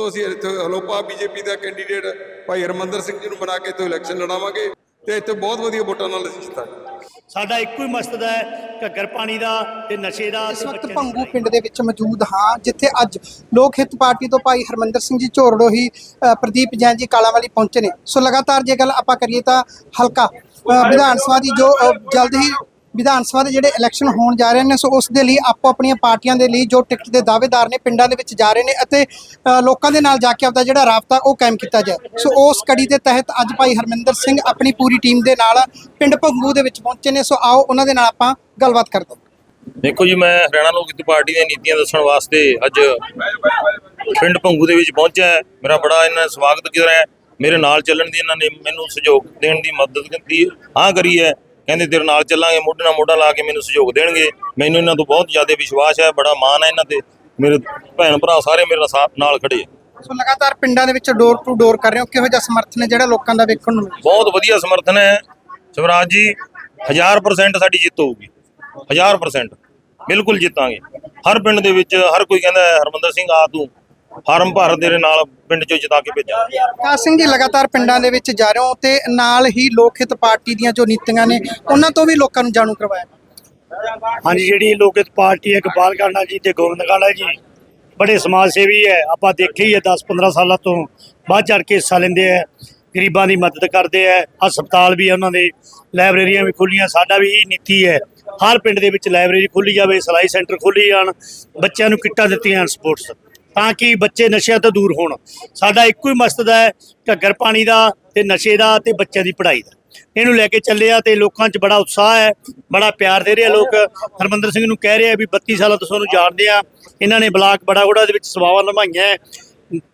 ਤੋਂ ਅਸੀਂ ਇੱਥੇ ਹਲੋਪਾ ਬੀਜੇਪੀ ਦਾ ਕੈਂਡੀਡੇਟ ਭਾਈ ਹਰਮੰਦਰ ਸਿੰਘ ਜੀ ਨੂੰ ਬਣਾ ਕੇ ਇੱਥੋਂ ਇਲੈਕਸ਼ਨ ਲੜਾਵਾਂਗੇ ਤੇ ਇੱਥੇ ਬਹੁਤ ਵਧੀਆ ਵੋਟਾਂ ਨਾਲ ਅਸੀਂ ਜਿੱਤਾਂਗੇ। ਸਾਡਾ ਇੱਕੋ ਹੀ ਮਕਸਦ ਹੈ ਘੱਗਰ ਪਾਣੀ ਦਾ ਤੇ ਨਸ਼ੇ ਦਾ ਇਸ ਤੇ ਵਕਤ ਭੰਗੂ ਪਿੰਡ ਦੇ ਵਿੱਚ ਮੌਜੂਦ ਹਾਂ ਜਿੱਥੇ ਅੱਜ ਲੋਕ ਹਿੱਤ ਪਾਰਟੀ ਤੋਂ ਭਾਈ ਹਰਮੰਦਰ ਸਿੰਘ ਜੀ ਝੋਰੜੋ ਹੀ ਪ੍ਰਦੀਪ ਜੈਨ ਜੀ ਕਾਲਾਵਾਲੀ ਪਹੁੰਚੇ ਨੇ। ਸੋ ਲਗਾਤਾਰ ਜੇ ਗੱਲ ਆਪਾਂ ਕਰੀਏ ਤਾਂ ਹਲਕਾ ਵਿਧਾਨ ਸਭਾ ਦੀ ਜੋ ਜਲਦ ਹੀ ਵਿਧਾਨ ਸਭਾ ਦੇ ਜਿਹੜੇ ਇਲੈਕਸ਼ਨ ਹੋਣ ਜਾ ਰਹੇ ਨੇ, ਸੋ ਉਸ ਦੇ ਲਈ ਆਪੋ ਆਪਣੀਆਂ ਪਾਰਟੀਆਂ ਦੇ ਲਈ ਜੋ ਟਿਕਟ ਦੇ ਦਾਅਵੇਦਾਰ ਨੇ ਪਿੰਡਾਂ ਦੇ ਵਿੱਚ ਜਾ ਰਹੇ ਨੇ ਅਤੇ ਲੋਕਾਂ ਦੇ ਨਾਲ ਜਾ ਕੇ ਆਪਦਾ ਜਿਹੜਾ ਰਾਬਤਾ ਉਹ ਕਾਇਮ ਕੀਤਾ ਜਾਏ। ਸੋ ਉਸ ਕੜੀ ਦੇ ਤਹਿਤ ਅੱਜ ਭਾਈ ਹਰਮਿੰਦਰ ਸਿੰਘ ਆਪਣੀ ਪੂਰੀ ਟੀਮ ਦੇ ਨਾਲ ਪਿੰਡ ਭੰਗੂ ਦੇ ਵਿੱਚ ਪਹੁੰਚੇ ਨੇ, ਸੋ ਆਓ ਉਹਨਾਂ ਦੇ ਨਾਲ ਆਪਾਂ ਗੱਲਬਾਤ ਕਰਦੇ ਹਾਂ। ਦੇਖੋ ਜੀ, ਮੈਂ ਹਰਿਆਣਾ ਲੋਕ ਹਿੱਤ ਪਾਰਟੀ ਦੀਆਂ ਨੀਤੀਆਂ ਦੱਸਣ ਵਾਸਤੇ ਅੱਜ ਪਿੰਡ ਭੰਗੂ ਦੇ ਵਿੱਚ ਪਹੁੰਚਿਆ ਮੇਰਾ ਬੜਾ ਇਹਨਾਂ ਨੇ ਸਵਾਗਤ ਕੀਤਾ ਹੈ। ਮੇਰੇ ਨਾਲ ਚੱਲਣ ਦੀ ਇਹਨਾਂ ਨੇ ਮੈਨੂੰ ਸਹਿਯੋਗ ਦੇਣ ਦੀ ਮਦਦ ਕੀਤੀ ਹਾਂ, ਕਰੀ ਹੈ। ਕਹਿੰਦੇ ਤੇਰੇ ਨਾਲ ਚੱਲਾਂਗੇ ਮੋਢੇ ਨਾਲ ਮੋਢਾ ਲਾ ਕੇ ਮੈਨੂੰ ਸਹਿਯੋਗ ਦੇਣਗੇ। ਮੈਨੂੰ ਇਹਨਾਂ ਤੋਂ ਬਹੁਤ ਜ਼ਿਆਦਾ ਵਿਸ਼ਵਾਸ ਹੈ ਬੜਾ ਮਾਣ ਹੈ ਇਹਨਾਂ ਤੇ। ਮੇਰੇ ਭੈਣ ਭਰਾ ਸਾਰੇ ਮੇਰੇ ਨਾਲ ਸਾਥ ਨਾਲ ਖੜੇ ਸੋ ਲਗਾਤਾਰ ਪਿੰਡਾਂ ਦੇ ਵਿੱਚ ਡੋਰ ਟੂ ਡੋਰ ਕਰ ਰਹੇ ਹੋ ਕਿਹੋ ਜਿਹਾ ਸਮਰਥਨ ਹੈ ਜਿਹੜਾ ਲੋਕਾਂ ਦਾ ਵੇਖਣ ਨੂੰ ਬਹੁਤ ਵਧੀਆ ਸਮਰਥਨ ਹੈ। ਸਵਰਾਜ ਜੀ 1000% ਸਾਡੀ ਜਿੱਤ ਹੋਊਗੀ। 1000% ਬਿਲਕੁਲ ਜਿੱਤਾਂਗੇ। ਹਰ ਪਿੰਡ ਦੇ ਵਿੱਚ ਹਰ ਕੋਈ ਕਹਿੰਦਾ ਹਰਮੰਦਰ ਸਿੰਘ ਆ ਤੂੰ। ਫਾਰਮ ਭਰ ਤੇਰੇ ਨਾਲ ਪਿੰਡ ਚੋਂ ਜਿਤਾ ਕੇ ਭੇਜਾਂਗੇ। ਕਾਸ ਸਿੰਘ ਜੀ ਲਗਾਤਾਰ ਪਿੰਡਾਂ ਦੇ ਵਿੱਚ ਜਾ ਰਹੇ ਹੋ ਤੇ ਨਾਲ ਹੀ ਲੋਕ ਹਿੱਤ ਪਾਰਟੀ ਦੀਆਂ ਜੋ ਨੀਤੀਆਂ ਨੇ ਉਹਨਾਂ ਤੋਂ ਵੀ ਲੋਕਾਂ ਨੂੰ ਜਾਣੂ ਕਰਵਾਇਆ। ਹਾਂਜੀ ਜਿਹੜੀ ਲੋਕਿਤ ਪਾਰਟੀ ਹੈ ਗੋਪਾਲ ਕਾਂਡਾ ਜੀ ਤੇ ਗੋਬਿੰਦ ਕਾਂਡਾ ਜੀ ਬੜੇ ਸਮਾਜ ਸੇਵੀ ਹੈ। ਆਪਾਂ ਦੇਖੇ ਹੀ ਹੈ 10-15 ਸਾਲਾਂ ਤੋਂ ਬਾਅਦ ਚੜ ਕੇ ਹਿੱਸਾ ਲੈਂਦੇ ਹੈ ਗਰੀਬਾਂ ਦੀ ਮਦਦ ਕਰਦੇ ਹੈ ਹਸਪਤਾਲ ਵੀ ਹੈ ਉਹਨਾਂ ਦੇ ਲਾਇਬ੍ਰੇਰੀਆਂ ਵੀ ਖੁੱਲੀਆਂ ਸਾਡਾ ਵੀ ਇਹ ਨੀਤੀ ਹੈ। ਹਰ ਪਿੰਡ ਦੇ ਵਿੱਚ ਲਾਇਬ੍ਰੇਰੀ ਖੁੱਲੀ ਜਾਵੇ ਸਿਲਾਈ ਸੈਂਟਰ ਖੁੱਲੀ ਜਾਣ ਬੱਚਿਆਂ ਨੂੰ ਕਿੱਟਾਂ ਦਿੱਤੀਆਂ ਜਾਣ ਸਪੋਰਟਸ। ਤਾਂ ਕਿ ਬੱਚੇ ਨਸ਼ਿਆਂ ਤੋਂ ਦੂਰ ਹੋਣ। ਸਾਡਾ ਇੱਕੋ ਹੀ ਮਕਸਦ ਹੈ ਘੱਗਰ ਪਾਣੀ ਦਾ ਤੇ ਨਸ਼ੇ ਦਾ ਤੇ ਬੱਚਿਆਂ ਦੀ ਪੜ੍ਹਾਈ ਦਾ। ਇਹਨੂੰ ਲੈ ਕੇ ਚੱਲੇ ਆ ਤੇ ਲੋਕਾਂ 'ਚ ਬੜਾ ਉਤਸ਼ਾਹ ਹੈ ਬੜਾ ਪਿਆਰ ਦੇ ਰਹੇ ਆ ਲੋਕ। ਹਰਮੰਦਰ ਸਿੰਘ ਨੂੰ ਕਹਿ ਰਹੇ ਆ ਵੀ 32 ਸਾਲਾਂ ਤੋਂ ਤੁਹਾਨੂੰ ਜਾਣਦੇ ਆ। ਇਹਨਾਂ ਨੇ ਬਲਾਕ ਬੜਾਗੋੜਾ ਦੇ ਵਿੱਚ ਸੇਵਾਵਾਂ ਨਿਭਾਈਆਂ ਹੈ,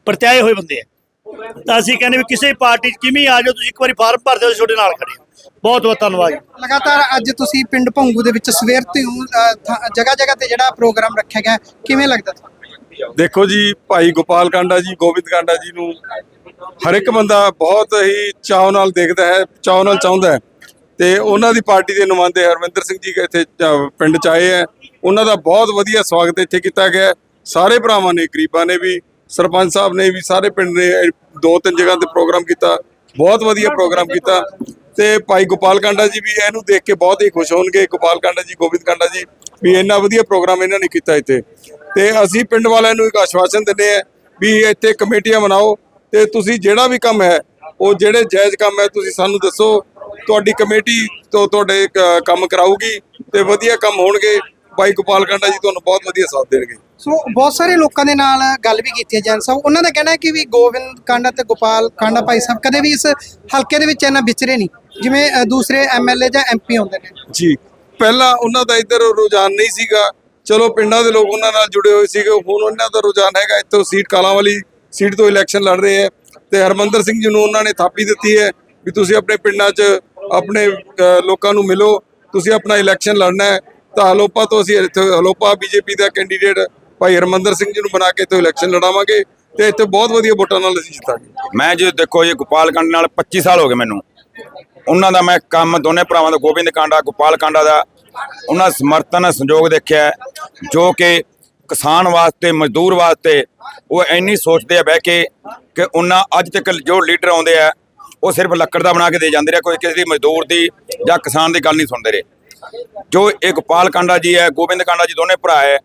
ਪ੍ਰਤਿਆਏ ਹੋਏ ਬੰਦੇ ਆ ਤਾਂ ਅਸੀਂ ਕਹਿੰਦੇ ਵੀ ਕਿਸੇ ਪਾਰਟੀ 'ਚ ਕਿਵੇਂ ਆ ਜਾਓ ਤੁਸੀਂ ਇੱਕ ਵਾਰੀ ਫਾਰਮ ਭਰ ਦਿਓ ਤੁਹਾਡੇ ਨਾਲ ਖੜੇ ਹਾਂ। ਬਹੁਤ ਬਹੁਤ ਧੰਨਵਾਦ ਜੀ। ਲਗਾਤਾਰ ਅੱਜ ਤੁਸੀਂ ਪਿੰਡ ਭੰਗੂ ਦੇ ਵਿੱਚ ਸਵੇਰ ਤੋਂ ਜਗ੍ਹਾ ਜਗ੍ਹਾ ਤੇ ਜਿਹੜਾ ਪ੍ਰੋਗਰਾਮ ਰੱਖਿਆ ਗਿਆ ਕਿਵੇਂ ਲੱਗਦਾ ਤੁਹਾਨੂੰ? ਦੇਖੋ ਜੀ ਭਾਈ ਗੋਪਾਲ ਕਾਂਡਾ ਜੀ ਗੋਬਿੰਦ ਕਾਂਡਾ ਜੀ ਨੂੰ ਹਰ ਇੱਕ ਬੰਦਾ ਬਹੁਤ ਹੀ ਚਾਅ ਨਾਲ ਦੇਖਦਾ ਹੈ ਚਾਅ ਨਾਲ ਚਾਹੁੰਦਾ ਹੈ। ਤੇ ਉਹਨਾਂ ਦੀ ਪਾਰਟੀ ਦੇ ਨੁਮਾਇੰਦੇ ਹਰਵਿੰਦਰ ਸਿੰਘ ਜੀ ਇੱਥੇ ਅ, ਪਿੰਡ ਚ ਆਏ ਹੈ। ਉਹਨਾਂ ਦਾ ਬਹੁਤ ਵਧੀਆ ਸਵਾਗਤ ਇੱਥੇ ਕੀਤਾ ਗਿਆ ਸਾਰੇ ਭਰਾਵਾਂ ਨੇ ਗਰੀਬਾਂ ਨੇ ਵੀ ਸਰਪੰਚ ਸਾਹਿਬ ਨੇ ਵੀ ਸਾਰੇ ਪਿੰਡ ਨੇ ਦੋ ਤਿੰਨ ਜਗ੍ਹਾ ਤੇ ਪ੍ਰੋਗਰਾਮ ਕੀਤਾ। ਬਹੁਤ ਵਧੀਆ ਪ੍ਰੋਗਰਾਮ ਕੀਤਾ। ਤੇ ਭਾਈ ਗੋਪਾਲ ਕਾਂਡਾ ਜੀ ਵੀ ਇਹਨੂੰ ਦੇਖ ਕੇ ਬਹੁਤ ਹੀ ਖੁਸ਼ ਹੋਣਗੇ। ਗੋਪਾਲ ਕਾਂਡਾ ਜੀ ਗੋਬਿੰਦ ਕਾਂਡਾ ਜੀ ਵੀ ਇੰਨਾ ਵਧੀਆ ਪ੍ਰੋਗਰਾਮ ਇਹਨਾਂ ਨੇ ਕੀਤਾ ਇੱਥੇ। ਤੇ ਅਸੀਂ ਪਿੰਡ ਵਾਲਿਆਂ ਨੂੰ ਇੱਕ ਆਸ਼ਵਾਸਨ ਦਿੰਦੇ ਆ ਵੀ ਇੱਥੇ ਕਮੇਟੀਆਂ ਬਣਾਓ ਤੇ ਤੁਸੀਂ ਜਿਹੜਾ ਵੀ ਕੰਮ ਹੈ ਉਹ ਜਿਹੜੇ ਜਾਇਜ਼ ਕੰਮ ਹੈ ਤੁਸੀਂ ਸਾਨੂੰ ਦੱਸੋ। ਤੁਹਾਡੀ ਕਮੇਟੀ ਤੋਂ ਤੁਹਾਡੇ ਕੰਮ ਕਰਾਊਗੀ ਤੇ ਵਧੀਆ ਕੰਮ ਹੋਣਗੇ। ਭਾਈ ਗੋਪਾਲ ਕਾਂਡਾ ਜੀ ਤੁਹਾਨੂੰ ਬਹੁਤ ਵਧੀਆ ਸਾਥ ਦੇਣਗੇ। ਸੋ ਬਹੁਤ ਸਾਰੇ ਲੋਕਾਂ ਦੇ ਨਾਲ ਗੱਲ ਵੀ ਕੀਤੀ ਹੈ ਜੈਨ ਸਾਹਿਬ। ਉਹਨਾਂ ਦਾ ਕਹਿਣਾ ਹੈ ਕਿ ਵੀ ਗੋਬਿੰਦ ਕਾਂਡਾ ਤੇ ਗੋਪਾਲ ਕਾਂਡਾ ਭਾਈ ਸਾਹਿਬ ਕਦੇ ਵੀ ਇਸ ਹਲਕੇ ਦੇ ਵਿੱਚ ਇੰਨਾ ਵਿਚਰੇ ਨਹੀਂ ਜਿਵੇਂ ਦੂਸਰੇ ਐਮਐਲਏ ਜਾਂ ਐਮਪੀ ਹੁੰਦੇ ਨੇ। ਜੀ ਪਹਿਲਾਂ ਉਹਨਾਂ ਦਾ ਇੱਧਰ ਰੁਝਾਨ ਨਹੀਂ ਸੀਗਾ। ਚਲੋ ਪਿੰਡਾਂ ਦੇ ਲੋਕ ਉਹਨਾਂ ਨਾਲ ਜੁੜੇ ਹੋਏ ਸੀਗੇ। ਹੁਣ ਉਹਨਾਂ ਦਾ ਰੁਝਾਨ ਹੈਗਾ ਇੱਥੋਂ ਸੀਟ ਕਾਲਾਂ ਵਾਲੀ ਸੀਟ ਤੋਂ ਇਲੈਕਸ਼ਨ ਲੜ ਰਹੇ ਹੈ। ਤੇ ਹਰਮੰਦਰ ਸਿੰਘ ਜੀ ਨੂੰ ਉਹਨਾਂ ਨੇ ਥਾਪੀ ਦਿੱਤੀ ਹੈ ਵੀ ਤੁਸੀਂ ਆਪਣੇ ਪਿੰਡਾਂ 'ਚ ਆਪਣੇ ਲੋਕਾਂ ਨੂੰ ਮਿਲੋ। ਤੁਸੀਂ ਆਪਣਾ ਇਲੈਕਸ਼ਨ ਲੜਨਾ ਹੈ। ਤਾਂ ਹਲੋਪਾ ਤੋਂ ਅਸੀਂ ਇੱਥੇ, ਹਲੋਪਾ ਬੀਜੇਪੀ ਦਾ ਕੈਂਡੀਡੇਟ ਭਾਈ ਹਰਮੰਦਰ ਸਿੰਘ ਜੀ ਨੂੰ ਬਣਾ ਕੇ ਇੱਥੋਂ ਇਲੈਕਸ਼ਨ ਲੜਾਵਾਂਗੇ ਤੇ ਇੱਥੇ ਬਹੁਤ ਵਧੀਆ ਵੋਟਾਂ ਨਾਲ ਅਸੀਂ ਜਿੱਤਾਂਗੇ। ਮੈਂ ਜੇ ਦੇਖੋ ਇਹ ਗੋਪਾਲ ਕੰਡ ਨਾਲ 25 ਸਾਲ ਹੋ ਗਏ ਮੈਨੂੰ। ਉਹਨਾਂ ਦਾ ਮੈਂ ਕੰਮ ਦੋਨੇ ਭਰਾਵਾਂ ਦਾ ਗੋਬਿੰਦ ਕਾਂਡਾ, ਗੋਪਾਲ ਕਾਂਡਾ ਦਾ। ਉਹਨਾਂ ਸਮਰਥਨ ਸੰਯੋਗ ਦੇਖਿਆ। ਜੋ ਕਿ ਕਿਸਾਨ ਵਾਸਤੇ, ਮਜ਼ਦੂਰ ਵਾਸਤੇ ਉਹ ਇੰਨੀ ਸੋਚਦੇ ਆ ਬਹਿ ਕੇ ਕਿ ਉਹਨਾਂ ਅੱਜ ਤੱਕ ਜੋ ਲੀਡਰ ਆਉਂਦੇ ਆ, ਉਹ ਸਿਰਫ ਲੱਕੜ ਦਾ ਬਣਾ ਕੇ ਦੇ ਜਾਂਦੇ ਰਹੇ ਕੋਈ ਕਿਸੇ ਦੀ ਮਜ਼ਦੂਰ ਦੀ ਜਾਂ ਕਿਸਾਨ ਦੀ ਗੱਲ ਨਹੀਂ ਸੁਣਦੇ ਰਹੇ। ਜੋ ਇਹ ਗੋਪਾਲ ਕਾਂਡਾ ਜੀ ਹੈ, ਗੋਬਿੰਦ ਕਾਂਡਾ ਜੀ ਦੋਨੇ ਭਰਾ ਹੈ,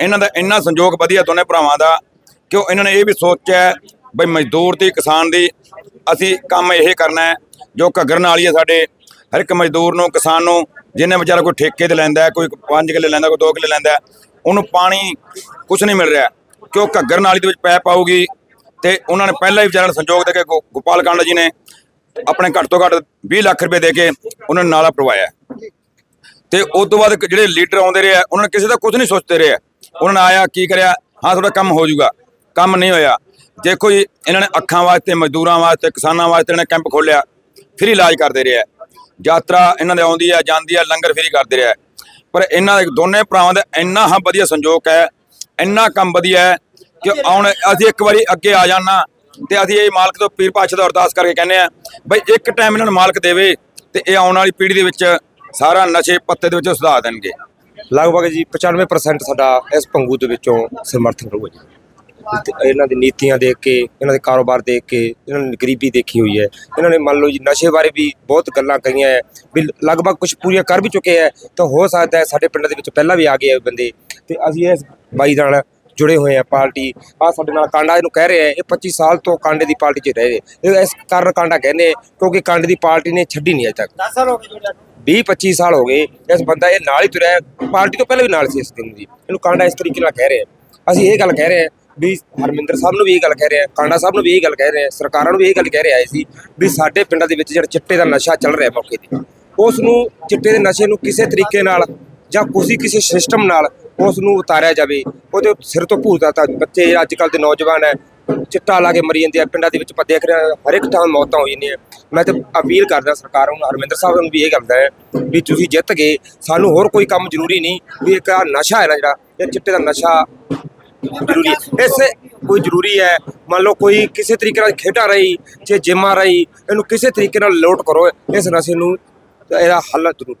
ਇਹਨਾਂ ਦਾ ਇੰਨਾ ਸੰਯੋਗ ਵਧੀਆ ਦੋਨੇ ਭਰਾਵਾਂ ਦਾ ਕਿ ਉਹ ਇਹਨਾਂ ਨੇ ਇਹ ਵੀ ਸੋਚਿਆ ਹੈ ਬਈ ਮਜ਼ਦੂਰ ਦੀ, ਕਿਸਾਨ ਦੀ ਅਸੀਂ ਕੰਮ ਇਹ ਕਰਨਾ ਹੈ, ਜੋ ਘੱਗਰ ਨਾਲ ਹੀ ਹੈ ਸਾਡੇ, ਹਰ ਇੱਕ ਮਜ਼ਦੂਰ ਨੂੰ, ਕਿਸਾਨ ਨੂੰ ਜਿਹਨੇ ਵਿਚਾਰਾ ਕੋਈ ਠੇਕੇ ਤੇ ਲੈਂਦਾ ਕੋਈ 5 ਕਿੱਲੇ ਲੈਂਦਾ ਕੋਈ 2 ਕਿੱਲੇ ਲੈਂਦਾ ਉਹਨੂੰ ਪਾਣੀ ਕੁਝ ਨਹੀਂ ਮਿਲ ਰਿਹਾ। ਕਿ ਉਹ ਘੱਗਰ ਨਾਲੀ ਦੇ ਵਿੱਚ ਪੈਪ ਆਊਗੀ ਤੇ ਉਹਨਾਂ ਨੇ ਪਹਿਲਾਂ ਹੀ ਵਿਚਾਰਿਆਂ ਨੂੰ ਸੰਯੋਗ ਦੇ ਕੇ ਗੋ- ਗੋਪਾਲ ਕਾਂਡਾ ਜੀ ਨੇ ਆਪਣੇ ਘੱਟ ਤੋਂ ਘੱਟ 20 ਲੱਖ ਰੁਪਏ ਦੇ ਕੇ ਉਹਨਾਂ ਨੂੰ ਨਾਲਾ ਪਰਵਾਇਆ ਤੇ ਉਸ ਤੋਂ ਬਾਅਦ ਜਿਹੜੇ ਲੀਡਰ ਆਉਂਦੇ ਰਹੇ ਆ, ਉਹਨਾਂ ਨੇ ਕਿਸੇ ਦਾ ਕੁਝ ਨਹੀਂ ਸੋਚਦੇ ਰਹੇ ਉਹਨਾਂ ਨੇ ਆਇਆ ਕੀ ਕਰਿਆ? ਹਾਂ ਤੁਹਾਡਾ ਕੰਮ ਹੋ ਜਾਊਗਾ। ਕੰਮ ਨਹੀਂ ਹੋਇਆ। ਦੇਖੋ ਜੀ ਇਹਨਾਂ ਨੇ ਅੱਖਾਂ ਵਾਸਤੇ ਮਜ਼ਦੂਰਾਂ ਵਾਸਤੇ ਕਿਸਾਨਾਂ ਵਾਸਤੇ ਇਹਨਾਂ ਨੇ ਕੈਂਪ ਖੋਲਿਆ ਫ੍ਰੀ ਇਲਾਜ ਕਰਦੇ ਰਹੇ ਆ। ਯਾਤਰਾ ਇਹਨਾਂ ਦੇ ਆਉਂਦੀ ਆ ਜਾਂਦੀ ਆ ਲੰਗਰ ਫ੍ਰੀ ਕਰਦੇ ਰਹੇ। ਪਰ ਇਹਨਾਂ ਦੇ ਦੋਨੇ ਭਰਾਵਾਂ ਦਾ ਇੰਨਾ ਹਾਂ ਵਧੀਆ ਸੰਯੋਗ ਹੈ ਇੰਨਾ ਕੰਮ ਵਧੀਆ ਹੈ ਕਿ ਆਉਣ ਅਸੀਂ ਇੱਕ ਵਾਰੀ ਅੱਗੇ ਆ ਜਾਣਾ ਤੇ ਅਸੀਂ ਇਹ ਮਾਲਕ ਤੋਂ ਪੀਰ ਪਾਤਸ਼ਾਹ ਦਾ ਅਰਦਾਸ ਕਰਕੇ ਕਹਿੰਦੇ ਆ ਬਈ ਇੱਕ ਟਾਈਮ ਇਹਨਾਂ ਨੂੰ ਮਾਲਕ ਦੇਵੇ ਤੇ ਇਹ ਆਉਣ ਵਾਲੀ ਪੀੜ੍ਹੀ ਦੇ ਵਿੱਚ ਸਾਰਾ ਨਸ਼ੇ ਪੱਤੇ ਦੇ ਵਿੱਚ ਸੁਧਾਰ ਦੇਣਗੇ ਲਗਭਗ ਜੀ 95% ਸਾਡਾ ਇਸ ਪੰਗੂ ਦੇ ਵਿੱਚੋਂ ਸਮਰਥਨ ਰਹੂਗਾ ਜੀ ਇਹਨਾਂ ਦੀ ਨੀਤੀਆਂ ਦੇਖ ਕੇ ਇਹਨਾਂ ਦੇ ਕਾਰੋਬਾਰ ਦੇਖ ਕੇ ਇਹਨਾਂ ਨੇ ਗਰੀਬੀ ਦੇਖੀ ਹੋਈ ਹੈ। ਇਹਨਾਂ ਨੇ ਮੰਨ ਲਓ ਜੀ ਨਸ਼ੇ ਬਾਰੇ ਵੀ ਬਹੁਤ ਗੱਲਾਂ ਕਹੀਆਂ ਹੈ। ਵੀ ਲਗਭਗ ਕੁਝ ਪੂਰੀਆਂ ਕਰ ਵੀ ਚੁੱਕੇ ਹੈ ਤਾਂ ਹੋ ਸਕਦਾ ਹੈ ਸਾਡੇ ਪਿੰਡ ਦੇ ਵਿੱਚ ਪਹਿਲਾਂ ਵੀ ਆ ਗਏ ਇਹ ਬੰਦੇ। ਤੇ ਅਸੀਂ ਇਸ ਬਾਈ ਨਾਲ ਜੁੜੇ ਹੋਏ ਆ ਪਾਰਟੀ। ਆ ਸਾਡੇ ਨਾਲ ਕਾਂਡਾ ਇਹਨੂੰ ਕਹਿ ਰਹੇ ਆ ਇਹ 25 ਸਾਲ ਤੋਂ ਕਾਂਡੇ ਦੀ ਪਾਰਟੀ 'ਚ ਰਹੇ ਨੇ। ਇਸ ਕਾਰਨ ਕਾਂਡਾ ਕਹਿੰਦੇ ਕਿਉਂਕਿ ਕਾਂਡੇ ਦੀ ਪਾਰਟੀ ਨੇ ਛੱਡੀ ਨਹੀਂ ਅਜੇ ਤੱਕ। 10 ਸਾਲ ਹੋ ਗਏ 20 25 ਸਾਲ ਹੋ ਗਏ ਇਸ ਬੰਦਾ ਇਹ ਨਾਲ ਹੀ ਤੁਰਿਆ ਹੈ। ਪਾਰਟੀ ਤੋਂ ਪਹਿਲਾਂ ਵੀ ਨਾਲ ਸੀ ਇਸ ਦਿਨ ਦੀ। ਇਹਨੂੰ ਕਾਂਡਾ ਇਸ ਤਰੀਕੇ ਨਾਲ ਕਹਿ ਰਹੇ ਅਸੀਂ ਇਹ ਗੱਲ ਕਹਿ ਰਹੇ ਆ ਵੀ ਹਰਮਿੰਦਰ ਸਾਹਿਬ ਨੂੰ ਵੀ ਇਹ ਗੱਲ ਕਹਿ ਰਹੇ ਆ, ਕਾਂਡਾ ਸਾਹਿਬ ਨੂੰ ਵੀ ਇਹ ਗੱਲ ਕਹਿ ਰਹੇ ਸਰਕਾਰਾਂ ਨੂੰ ਵੀ ਇਹ ਗੱਲ ਕਹਿ ਰਿਹਾ ਸੀ ਵੀ ਸਾਡੇ ਪਿੰਡਾਂ ਦੇ ਵਿੱਚ ਜਿਹੜਾ ਚਿੱਟੇ ਦਾ ਨਸ਼ਾ ਚੱਲ ਰਿਹਾ ਮੌਕੇ ਤੇ, ਉਸ ਨੂੰ ਚਿੱਟੇ ਦੇ ਨਸ਼ੇ ਨੂੰ ਕਿਸੇ ਤਰੀਕੇ ਨਾਲ ਜਾਂ ਕਿਸੇ ਕਿਸੇ ਸਿਸਟਮ ਨਾਲ ਉਸ ਨੂੰ ਉਤਾਰਿਆ ਜਾਵੇ, ਉਹਦੇ ਸਿਰ ਤੋਂ ਭੂਤ ਤਾਂ ਬੱਚੇ ਅੱਜ ਕੱਲ ਦੇ ਨੌਜਵਾਨ ਹੈ, ਚਿੱਟਾ ਲਾ ਕੇ ਮਰੀ ਜਾਂਦੇ ਆ, ਪਿੰਡਾਂ ਦੇ ਵਿੱਚ ਆਪਾਂ ਦੇਖ ਰਹੇ ਹਾਂ, ਹਰ ਇੱਕ ਥਾਂ ਮੌਤਾਂ ਹੋ ਜਾਂਦੀਆਂ। ਮੈਂ ਤੇ ਅਪੀਲ ਕਰਦਾ ਸਰਕਾਰ ਨੂੰ, ਹਰਮਿੰਦਰ ਸਾਹਿਬ ਨੂੰ ਵੀ ਇਹ ਕਰਦਾ ਹੈ ਵੀ ਤੁਸੀਂ ਜਿੱਤ ਗਏ, ਸਾਨੂੰ ਹੋਰ ਕੋਈ ਕੰਮ ਜ਼ਰੂਰੀ ਨਹੀਂ ਵੀ ਇੱਕ ਨਸ਼ਾ ਹੈ ਨਾ ਜਿਹੜਾ, ਇਹ ਚਿੱਟੇ ਦਾ ਨਸ਼ਾ ਜ਼ਰੂਰੀ ਹੈ। ਇਸੇ ਕੋਈ ਜ਼ਰੂਰੀ ਹੈ। ਮੰਨ ਲਓ ਕੋਈ ਕਿਸੇ ਤਰੀਕੇ ਨਾਲ ਖੇਡਾਂ ਰਹੀ, ਜੇ ਜਿੰਮਾਂ ਰਹੀ, ਇਹਨੂੰ ਕਿਸੇ ਤਰੀਕੇ ਨਾਲ ਲੋਟ ਕਰੋ। ਇਸ ਨਸ਼ੇ ਨੂੰ ਇਹਦਾ ਹੱਲ ਜ਼ਰੂਰ